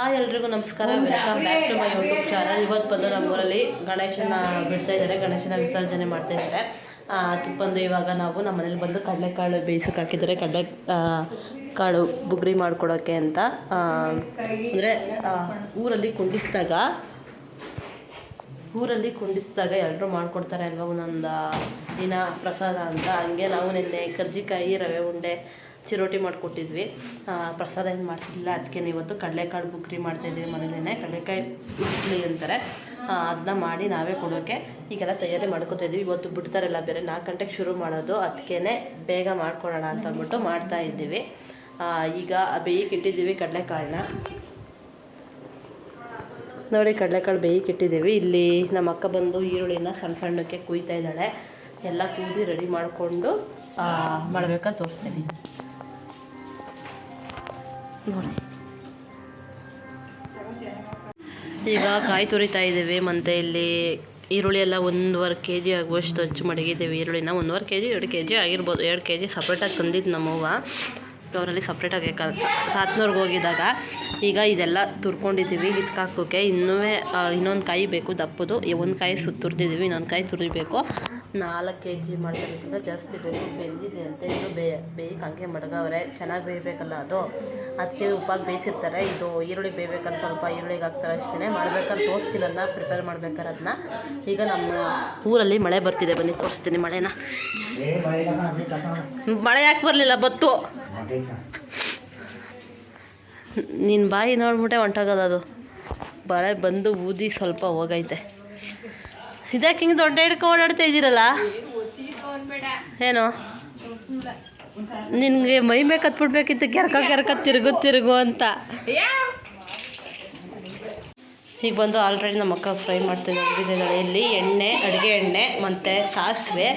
ಆ ಎಲ್ರಿಗೂ ನಮಸ್ಕಾರ. Welcome back to my YouTube channel ಇವತ್ತು ಬಂದು ನಮ್ಮೂರಲ್ಲಿ ಗಣೇಶನ ಬಿಡ್ತಾ ಇದ್ದಾರೆ. ಗಣೇಶನ ವಿಸರ್ಜನೆ ಮಾಡ್ತಾ ಇದ್ದಾರೆ. ಅದಕ್ಕೆ ಬಂದು ಇವಾಗ ನಾವು ನಮ್ಮ ಮನೇಲಿ ಬಂದು ಕಡಲೆಕಾಳು ಬೇಯಿಸಕ್ಕೆ ಹಾಕಿದ್ದಾರೆ. ಕಡಲೆ ಕಾಳು ಬುಗ್ರಿ ಮಾಡ್ಕೊಡೋಕ್ಕೆ ಅಂತ. ಅಂದರೆ ಊರಲ್ಲಿ ಕುಂಡಿಸಿದಾಗ ಊರಲ್ಲಿ ಕುಂಡಿಸಿದಾಗ ಎಲ್ಲರೂ ಮಾಡ್ಕೊಡ್ತಾರೆ ಅಲ್ವಾ? ಒಂದೊಂದು ದಿನ ಪ್ರಸಾದ ಅಂತ. ಹಂಗೆ ನಾವು ನಿನ್ನೆ ಕರ್ಜಿಕಾಯಿ ರವೆ ಉಂಡೆ ಚಿರೋಟಿ ಮಾಡಿಕೊಟ್ಟಿದ್ವಿ. ಪ್ರಸಾದ ಏನು ಮಾಡ್ತಿಲ್ಲ ಅದಕ್ಕೆ ಇವತ್ತು ಕಡಲೆಕಾಳು ಬುಕ್ರಿ ಮಾಡ್ತಾಯಿದ್ವಿ ಮನೇಲೇ ಕಡಲೆಕಾಯಿ ಉಸ್ಲಿ ಅಂತಾರೆ. ಅದನ್ನ ಮಾಡಿ ನಾವೇ ಕೊಡೋಕ್ಕೆ ಈಗೆಲ್ಲ ತಯಾರಿ ಮಾಡ್ಕೊತಾ ಇದ್ದೀವಿ. ಇವತ್ತು ಬಿಡ್ತಾರಲ್ಲ ಬೇರೆ ನಾಲ್ಕು ಗಂಟೆಗೆ ಶುರು ಮಾಡೋದು. ಅದಕ್ಕೇ ಬೇಗ ಮಾಡ್ಕೊಳ್ಳೋಣ ಅಂತ ಅಂದ್ಬಿಟ್ಟು ಮಾಡ್ತಾ ಇದ್ದೀವಿ. ಈಗ ಬೇಯಕ್ಕೆ ಇಟ್ಟಿದ್ದೀವಿ ಕಡಲೆಕಾಳನ್ನ. ನೋಡಿ ಕಡಲೆಕಾಳು ಬೇಯಕ್ಕೆ ಇಟ್ಟಿದ್ದೀವಿ. ಇಲ್ಲಿ ನಮ್ಮ ಅಕ್ಕ ಬಂದು ಈರುಳ್ಳಿನ ಸಣ್ಣ ಸಣ್ಣಕ್ಕೆ ಕುಯ್ತಾ ಇದ್ದಾಳೆ. ಎಲ್ಲ ಕೂದಿ ರೆಡಿ ಮಾಡಿಕೊಂಡು ಮಾಡ್ಬೇಕಾದ್ರೆ ತೋರಿಸ್ತೀನಿ. ಈಗ ಕಾಯಿ ತುರಿತಾ ಇದ್ದೀವಿ. ಮತ್ತು ಇಲ್ಲಿ ಈರುಳ್ಳಿ ಎಲ್ಲ ಒಂದೂವರೆ ಕೆ ಜಿ ಆಗುವಷ್ಟು ಹಚ್ಚು ಮಡಗಿದ್ದೀವಿ. ಈರುಳ್ಳಿನ ಒಂದೂವರೆ ಕೆ ಜಿ ಎರಡು ಕೆ ಜಿ ಆಗಿರ್ಬೋದು. ಎರಡು ಕೆ ಜಿ ಸಪ್ರೇಟಾಗಿ ತಂದಿದ್ದು ನಮ್ಮವ್ವ ಅವರಲ್ಲಿ ಸಪ್ರೇಟಾಗಿ ಸಾತ್ನೂರ್ಗೆ ಹೋಗಿದ್ದಾಗ ಈಗ ಇದೆಲ್ಲ ತುರ್ಕೊಂಡಿದ್ದೀವಿ. ಇದಕ್ಕಾಕೋಕ್ಕೆ ಇನ್ನೂ ಇನ್ನೊಂದು ಕಾಯಿ ಬೇಕು ದಪ್ಪದು. ಒಂದು ಕಾಯಿ ತುರಿದಿದ್ದೀವಿ. ಇನ್ನೊಂದು ಕಾಯಿ ತುರಿಬೇಕು ನಾಲ್ಕು ಕೆ ಜಿ ಮಾಡ್ತಾರೆ ಜಾಸ್ತಿ ಬೇಕು ಬೆಂದಿದೆ ಅಂತ ಇನ್ನು ಬೇ, ಬೇಯಕ್ಕೆ ಹಂಗೆ ಮಡಗವ್ರೆ. ಚೆನ್ನಾಗಿ ಬೇಯಬೇಕಲ್ಲ ಅದು. ಅದಕ್ಕೆ ಉಪ್ಪಾಗಿ ಬೇಯಿಸಿರ್ತಾರೆ. ಇದು ಈರುಳ್ಳಿ ಬೇಯ್ಬೇಕಾದ್ರೆ ಸ್ವಲ್ಪ ಈರುಳ್ಳಿಗೆ ಹಾಕ್ತಾರೆ ಅಷ್ಟೇ ಮಾಡ್ಬೇಕಾದ್ರೆ ತೋರಿಸ್ತೀನಿ ಅದನ್ನ ಪ್ರಿಪೇರ್ ಮಾಡ್ಬೇಕಾದ್ರೆ ಅದನ್ನ ಈಗ ನಮ್ಮ ಊರಲ್ಲಿ ಮಳೆ ಬರ್ತಿದೆ. ಬನ್ನಿ ತೋರಿಸ್ತೀನಿ ಮಳೆನ. ಮಳೆ ಯಾಕೆ ಬರಲಿಲ್ಲ ಬತ್ತು? ನಿನ್ನ ಬಾಯಿ ನೋಡ್ಬಿಟ್ಟೆ ಹೊಂಟೋಗೋದು ಅದು. ಮಳೆ ಬಂದು ಊದಿ ಸ್ವಲ್ಪ ಹೋಗೈತೆ. ಇದಕ್ಕೆ ಹಿಂಗೆ ದೊಡ್ಡ ಹಿಡ್ಕೊ ಓಡಾಡ್ತಾ ಇದ್ದೀರಲ್ಲ? ಏನು? ನಿನಗೆ ಮೈ ಮೇಲೆ ಕತ್ಬಿಡ್ಬೇಕಿತ್ತು, ಕೆರ್ಕ ಕೆರ್ಕ, ತಿರುಗು ತಿರುಗು ಅಂತ. ಈಗ ಬಂದು ಆಲ್ರೆಡಿ ನಮ್ಮ ಅಕ್ಕ ಫ್ರೈ ಮಾಡ್ತಿದ್ದಾಳೆ ಇಲ್ಲಿ ಎಣ್ಣೆ, ಅಡುಗೆ ಎಣ್ಣೆ, ಮತ್ತು ಸಾಸಿವೆ.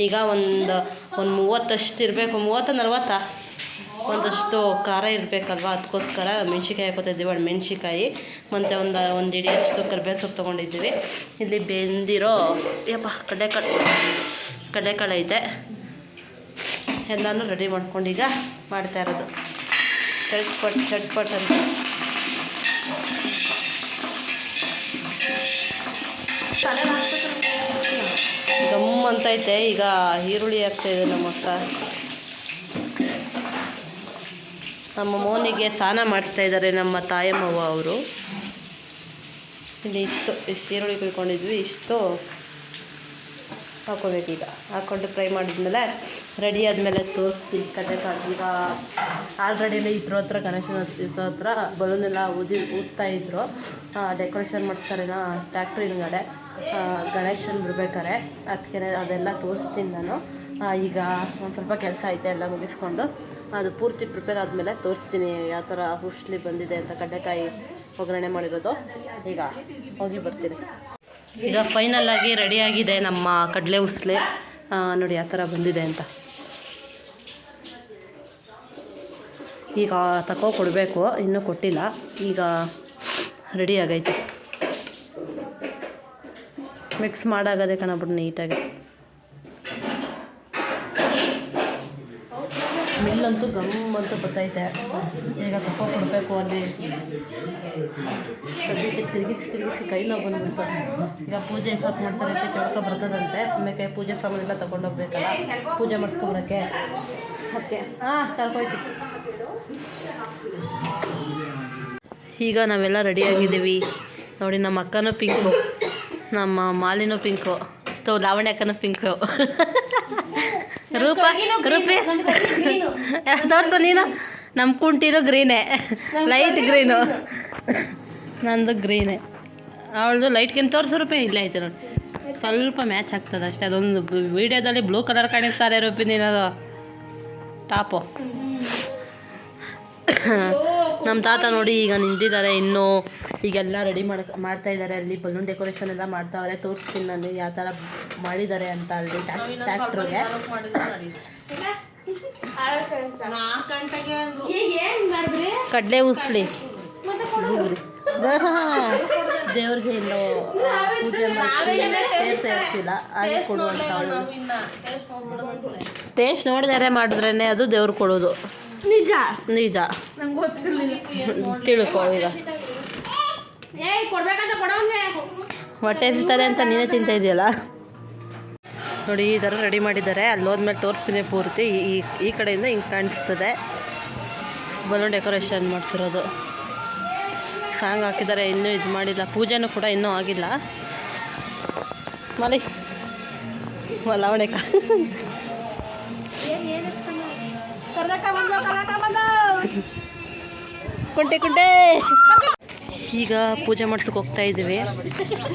ಈಗ ಒಂದು ಒಂದು ಮೂವತ್ತಷ್ಟು ಇರಬೇಕು. ಮೂವತ್ತು ನಲ್ವತ್ತಾ ಒಂದಷ್ಟು ಖಾರ ಇರಬೇಕಲ್ವ? ಅದಕ್ಕೋಸ್ಕರ ಮೆಣ್ಸಿಕಾಯಿ ಹಾಕೋತಿದ್ದೀವಿ ಒಂದು ಮೆಣಸಿಕಾಯಿ ಮತ್ತು ಒಂದು ಒಂದು ಹಿಡಿಯಷ್ಟು ಕರ್ಬೇವು ಸೊಪ್ಪು ತೊಗೊಂಡಿದ್ದೀವಿ. ಇಲ್ಲಿ ಬೆಂದಿರೋ, ಯಪ್ಪ, ಕಡಲೆಕಾಳು. ಕಡಲೆಕಾಳು ಐತೆ. ಎಲ್ಲನೂ ರೆಡಿ ಮಾಡ್ಕೊಂಡು ಈಗ ಮಾಡ್ತಾ ಇರೋದು. ಚಟ್ಪಟ್ ಚಟ್ಪಟ್ ಅಂತ. ಗಮ್ ಅಂತೈತೆ ಈಗ ಈರುಳ್ಳಿ ಆಗ್ತಾಯಿದೆ ನಮ್ಮ ಅಕ್ಕ ನಮ್ಮ ಮೋನಿಗೆ ಸ್ನಾನ ಮಾಡಿಸ್ತಾ ಇದ್ದಾರೆ ನಮ್ಮ ತಾಯಮ್ಮವ್ವ ಅವರು. ಇಲ್ಲಿ ಇಷ್ಟು ಇಷ್ಟು ಈರುಳ್ಳಿ ಕುಯ್ಕೊಂಡಿದ್ವಿ, ಇಷ್ಟು ಹಾಕೋಬೇಕೀಗ. ಹಾಕ್ಕೊಂಡು ಫ್ರೈ ಮಾಡಿದ್ಮೇಲೆ ರೆಡಿ ಆದಮೇಲೆ ತೋರಿಸ್ತೀನಿ ಕತೆ ಈಗ ಆಲ್ರೆಡಿ ಇದ್ರ ಹತ್ರ ಗಣೇಶನ ಇದ್ರ ಹತ್ರ ಬಲೂನ್ ಎಲ್ಲ ಊದಿ, ಊದ್ತಾ ಇದ್ರು. ಡೆಕೋರೇಷನ್ ಮಾಡ್ತಾರೇನೋ ಟ್ಯಾಕ್ಟ್ರಿ ಹಿಂಗಡೆ ಗಣೇಶನ್ ಬಿಡ್ಬೇಕಾರೆ. ಅದಕ್ಕೆ ಅದೆಲ್ಲ ತೋರಿಸ್ತೀನಿ ನಾನು. ಈಗ ಒಂದು ಸ್ವಲ್ಪ ಕೆಲಸ ಐತೆ ಎಲ್ಲ ಮುಗಿಸ್ಕೊಂಡು. ಅದು ಪೂರ್ತಿ ಪ್ರಿಪೇರ್ ಆದಮೇಲೆ ತೋರಿಸ್ತೀನಿ ಯಾವ ಥರ ಹುಷ್ಲಿ ಬಂದಿದೆ ಅಂತ ಕಡ್ಲೆಕಾಯಿ ಒಗ್ಗರಣೆ ಮಾಡಿರೋದು. ಈಗ ಹೋಗಿ ಬರ್ತೀನಿ. ಈಗ ಫೈನಲ್ ಆಗಿ ಆಗಿದೆ ನಮ್ಮ ಕಡಲೆ ಉಸ್ಲೆ. ನೋಡಿ ಯಾವ ಥರ ಬಂದಿದೆ ಅಂತ. ಈಗ ತಕೋ ಕೊಡಬೇಕು, ಇನ್ನೂ ಕೊಟ್ಟಿಲ್ಲ. ಈಗ ರೆಡಿ ಆಗೈತೆ. ಮಿಕ್ಸ್ ಮಾಡಾಗದೆ ಕಣಬಿಟ್ಟು ನೀಟಾಗಿ ಸ್ಮೆಲ್ಲಂತೂ ಗಮ್ ಅಂತ ಗೊತ್ತೈತೆ ಈಗ ತಪ್ಪ ಕೊಡಬೇಕು ಅಲ್ಲಿ. ಸದ್ಯಕ್ಕೆ ತಿರುಗಿಸಿ ತಿರುಗಿಸಿ ಕೈ ನೋವು ಬಂದ್ಬಿಡ್ತು. ಈಗ ಪೂಜೆ ಸಾಕು ಮಾಡ್ತಾರೆ ಅಂತ ಕೇಳ್ಕೊ ಬರ್ತದಂತೆ. ಆಮೇಲೆ ಪೂಜೆ ಸಾಮಾನೆಲ್ಲ ತಗೊಂಡೋಗ್ಬೇಕಲ್ಲ. ಪೂಜೆ ಮಾಡಿಸ್ಕೊಬರಕ್ಕೆ. ಓಕೆ ಹಾಂ ಕರ್ಕೊಯ್ತು. ಈಗ ನಾವೆಲ್ಲ ರೆಡಿಯಾಗಿದ್ದೀವಿ ನೋಡಿ, ನಮ್ಮ ಅಕ್ಕನೂ ಪಿಂಕು ನಮ್ಮ ಮಾಲಿನೂ ಪಿಂಕು ಲಾವಣ್ಯ ಅಕ್ಕನೂ ಪಿಂಕು ರೂಪ ರೂಪಿ ತೋರ್ಸು ನೀನು. ನಮ್ಮ ಕುಂಟಿನೂ ಗ್ರೀನೇ ಲೈಟ್ ಗ್ರೀನು ನಂದು ಗ್ರೀನೇ ಅವಳದು ಲೈಟ್ಗಿಂತ ತೋರಿಸು ರೂಪಿ ಇಲ್ಲೇ ಐತೆ ನೋಡಿ. ಸ್ವಲ್ಪ ಮ್ಯಾಚ್ ಆಗ್ತದೆ ಅಷ್ಟೇ. ಅದೊಂದು ವಿಡಿಯೋದಲ್ಲಿ ಬ್ಲೂ ಕಲರ್ ಕಾಣಿಸ್ತಾರೆ ರೂಪಿ ನೀನದು. ಟಾಪು. ನಮ್ಮ ತಾತ ನೋಡಿ ಈಗ ನಿಂತಿದ್ದಾರೆ ಇನ್ನೂ ಈಗೆಲ್ಲ ರೆಡಿ ಮಾಡ್ ಮಾಡ್ತಾ ಇದ್ದಾರೆ. ಅಲ್ಲಿ ಬಲೂನ್ ಡೆಕೋರೇಷನ್ ಎಲ್ಲ ಮಾಡ್ತಾವ್ರೆ ತೋರಿಸ್ತೀನಿ ನಾನು ಯಾವ ಥರ ಮಾಡಿದ್ದಾರೆ ಅಂತ ಅಲ್ಲಿ ಟ್ಯಾಕ್ಟ್ರಿಗೆ ಕಡಲೆ ಉಸ್ಲಿ. ದೇವ್ರಿಗೆ ಇನ್ನು ಆ, ಪೂಜೆ ಮಾಡಿ ಟೇಸ್ಟ್ ಇರ್ತಿಲ್ಲ. ಹಾಗೆ ಕೊಡುವಂತ ಟೇಸ್ಟ್ ನೋಡಿದರೆ ಮಾಡಿದ್ರೇ ಅದು ದೇವ್ರು ಕೊಡೋದು. ನಿಜ. ನಿಜ. ನಂಗೆ ಗೊತ್ತಿರಲಿಲ್ಲ. ತಿಳ್ಕೊ ಈಗ. ಹೊಟ್ಟೆ ತಿಂತಾರೆ ಅಂತ ನೀನೇ ತಿಂತಾ ಇದೆಯಲ್ಲ? ನೋಡಿ ಈ ಥರ ರೆಡಿ ಮಾಡಿದ್ದಾರೆ. ಅಲ್ಲಿ ಹೋದ್ಮೇಲೆ ತೋರಿಸ್ತೀನಿ ಪೂರ್ತಿ. ಈ ಈ- ಕಡೆಯಿಂದ ಹಿಂಗೆ ಕಾಣಿಸ್ತದೆ. ಬಲೂನ್ ಡೆಕೋರೇಷನ್ ಮಾಡ್ತಿರೋದು. ಸಾಂಗ್ ಹಾಕಿದ್ದಾರೆ. ಇನ್ನೂ ಇದು ಮಾಡಿಲ್ಲ. ಪೂಜೆನೂ ಕೂಡ ಇನ್ನೂ ಆಗಿಲ್ಲ. ಮಲಿ ಲವಣೆಕ ಕುಂಟೆ ಕುಂಟೆ. ಈಗ ಪೂಜೆ ಮಾಡ್ಸಕ್ಕೆ ಹೋಗ್ತಾ ಇದ್ದೀವಿ.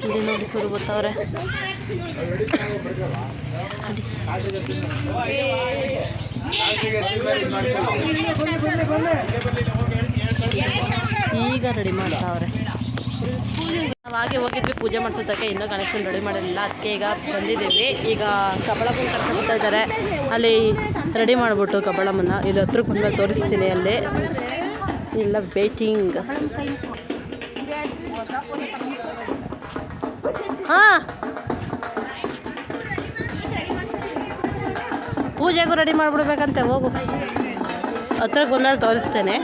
ಇಲ್ಲಿ ನೋಡಿ ಗುರು ಬರ್ತಾವ್ರೆ ಈಗ ರೆಡಿ ಮಾಡ್ತಾವ್ರೆ. ಹಾಗೆ ಹೋಗಿದ್ವಿ, ಪೂಜೆ ಮಾಡ್ಸೋದಕ್ಕೆ. ಇನ್ನೂ ಗಣೇಶನ ರೆಡಿ ಮಾಡಿರಲಿಲ್ಲ. ಅದಕ್ಕೆ ಈಗ ಬಂದಿದ್ದೀವಿ. ಈಗ ಕಬಳಮ್ಮನ ಕರ್ಕೊಂಡು ಇದ್ದಾರೆ. ಅಲ್ಲಿ ರೆಡಿ ಮಾಡಿಬಿಟ್ಟು ಕಬಳಮ್ಮನ ಇಲ್ಲಿ ಹತ್ರಕ್ಕೆ ಬಂದ್ಮೇಲೆ ತೋರಿಸ್ತೀನಿ ಅಲ್ಲಿ. ಇಲ್ಲ ವೇಟಿಂಗ್ ಹಾಂ. ಪೂಜೆಗೂ ರೆಡಿ ಮಾಡಿಬಿಡ್ಬೇಕಂತೆ, ಹೋಗು. ಹತ್ರಕ್ಕೆ ಬಂದ್ಮೇಲೆ ತೋರಿಸ್ತೇನೆ.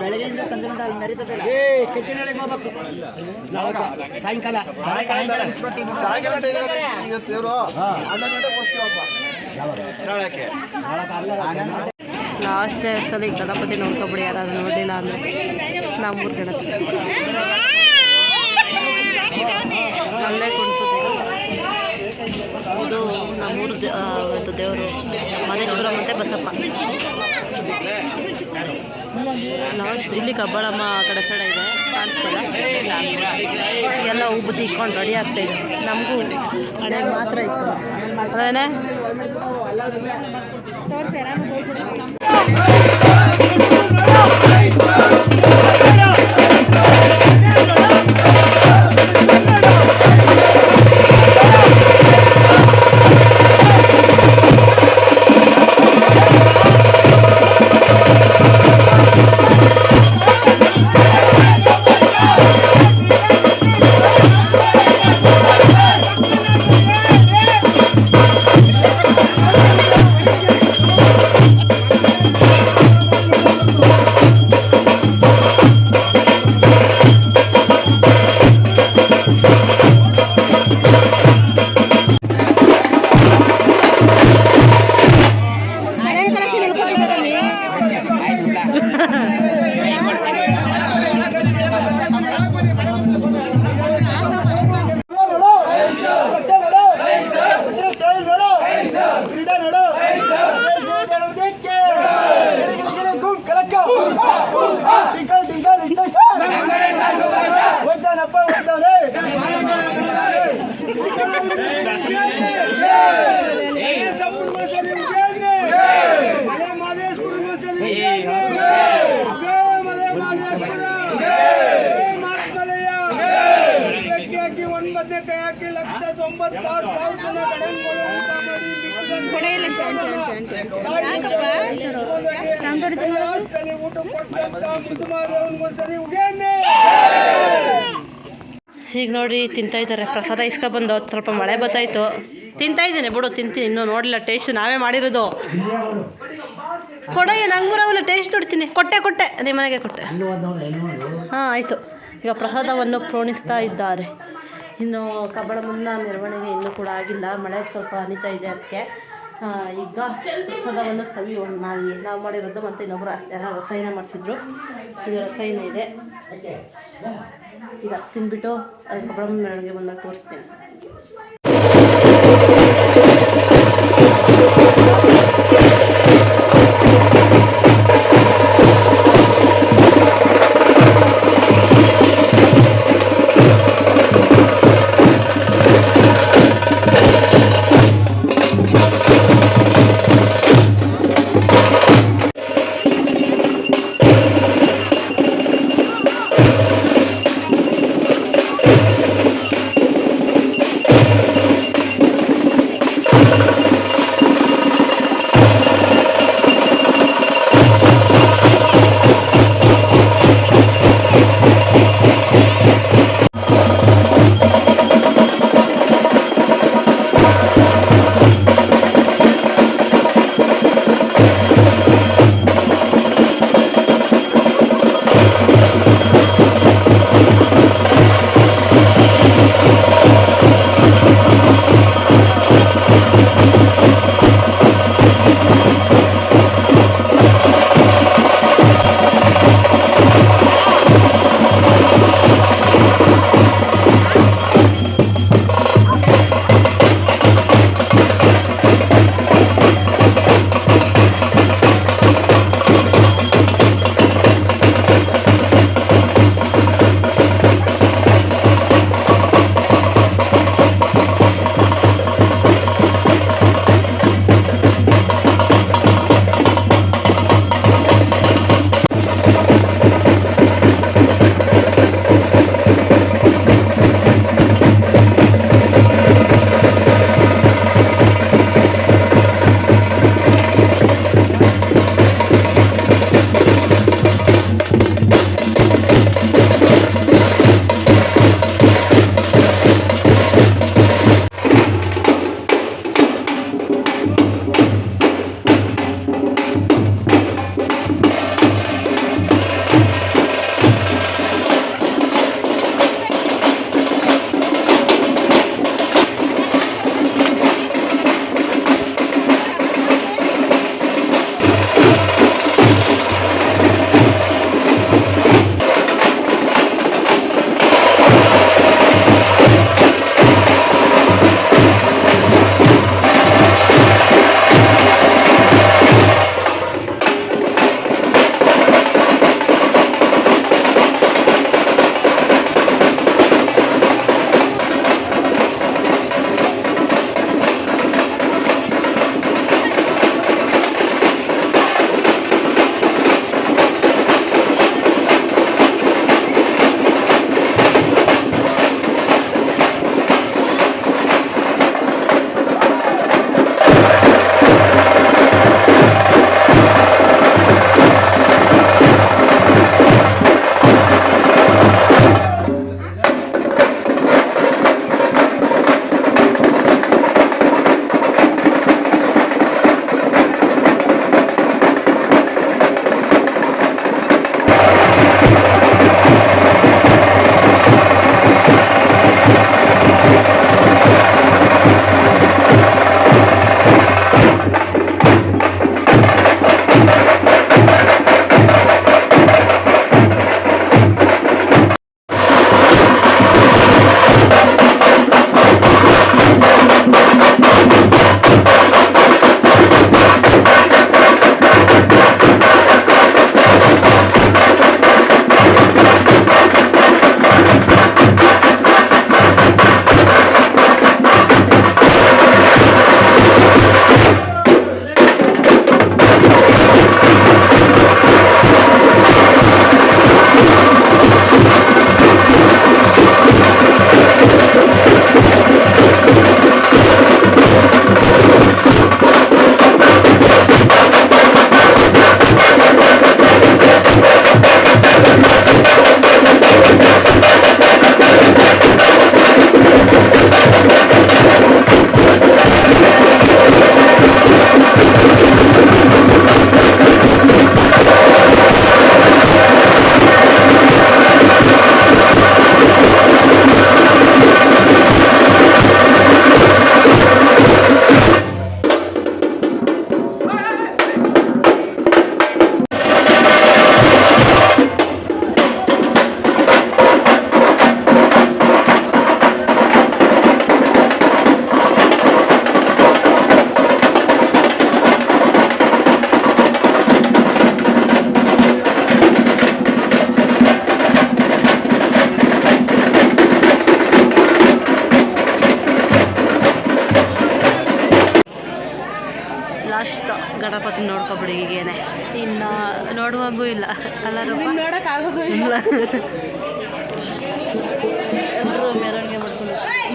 ಬೆಳಗ್ಗೆಯಿಂದ ಅಲ್ಲಿ ಮೆರೀತದಲ್ಲ ಏ ಕೆತ್ತಿನೊಳಗೆ ಹೋಗ್ಬೇಕು. ನಾಳೆ ಸಾಯಂಕಾಲ. ನಾಳೆ ಸಾಯಂಕಾಲ ಸಾಯಂಕಾಲ ದೇವರು ಹನ್ನೊಂದು ಗಂಟೆಗೆ ಬರ್ತೀವಪ್ಪ ನಾಳಕ್ಕೆ ಲಾಸ್ಟ್ ಸಲ ಈ ಗಣಪತಿ ನೋಡ್ಕೊಬಿಡಿ ಯಾರಾದ್ರೂ ನೋಡಲಿಲ್ಲ ಅಂದ್ರೆ. ನಮ್ಮೂರ್ ಮೂರು ಗಣಪತಿ. ಅಲ್ಲೇ ಕುಣಿಸೋದು ಇದು ನಮ್ಮೂರು ದೇವರು. ಮಹೇಶ್ವರ ಮತ್ತು ಬಸಪ್ಪ. ಲಾಸ್ಟ್ ಇಲ್ಲಿ ಕಬ್ಬಾಳಮ್ಮ ಕಡೆ ಸೈಡ್ ಇದೆ ಕಾಣಿಸ್ತಾರೆ ಎಲ್ಲ ಹೂ ಬುದ್ಧಿ ಇಟ್ಕೊಂಡು ರೆಡಿ ಆಗ್ತಾ ಇದೆ. ನಮಗೂ ಹಣೆಗೆ ಮಾತ್ರ ಇತ್ತು. ಅದೇನೇ? ತೋರ್ಸಿ. ಈಗ ನೋಡಿ, ತಿಂತಾ ಇದ್ದಾರೆ. ಪ್ರಸಾದ ಇಸ್ಕೊಬಂದು ಸ್ವಲ್ಪ ಮಳೆ ಬತ್ತಾಯಿತು. ತಿಂತಾ ಇದ್ದೇನೆ ಬಿಡು, ತಿಂತೀನಿ. ಇನ್ನೂ ನೋಡಿಲ್ಲ ಟೇಸ್ಟ್ ನಾವೇ ಮಾಡಿರೋದು. ಕೊಡಯ್ಯ ನಂಗೂರವಲ್ಲ ಟೇಸ್ಟ್ ನೋಡ್ತೀನಿ. ಕೊಟ್ಟೆ ಕೊಟ್ಟೆ. ನಿಮ್ಮ ಮನೆಗೆ ಕೊಟ್ಟೆ. ಹಾಂ, ಆಯಿತು. ಈಗ ಪ್ರಸಾದವನ್ನು ಪ್ರೋಣಿಸ್ತಾ ಇದ್ದಾರೆ. ಇನ್ನು ಕಬ್ಬಳ ಮುನ್ನ ಮೆರವಣಿಗೆ ಇನ್ನೂ ಕೂಡ ಆಗಿಲ್ಲ. ಮಳೆ ಸ್ವಲ್ಪ ಅನಿತಾ ಇದೆ ಅದಕ್ಕೆ. ಈಗ ಪ್ರಸಾದವನ್ನು ಸವಿ ನಾವು ನಾವು ಮಾಡಿರೋದು ಮತ್ತು ಇನ್ನೊಬ್ಬರು ಯಾರೋ ರಸಾಯನ ಮಾಡ್ತಿದ್ರು ಇದು ರಸಾಯನ ಇದೆ. ಈಗ ತಿಂದ್ಬಿಟ್ಟು ಅದಕ್ಕೆ ಬ್ರಹ್ಮ ಮೆರವಣಿಗೆ ಬಂದಾಗ ತೋರಿಸ್ತೀನಿ.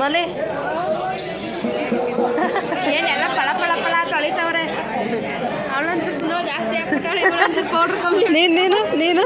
ಮಲೆ. ಏನೆಲ್ಲ ಫಳ ಪಳ ಪಳ ಪಳ ತೊಳಿತಾವ್ರೆ? ಅವಳಂತೂ ಸ್ನೋ ಜಾಸ್ತಿ ಹಾಕ್ಬಿಟ್ಟಾಳೆ ಪೌಡ್ರ್ ಕಮ್ಮಿ ನೀನು ನೀನು ನೀನು?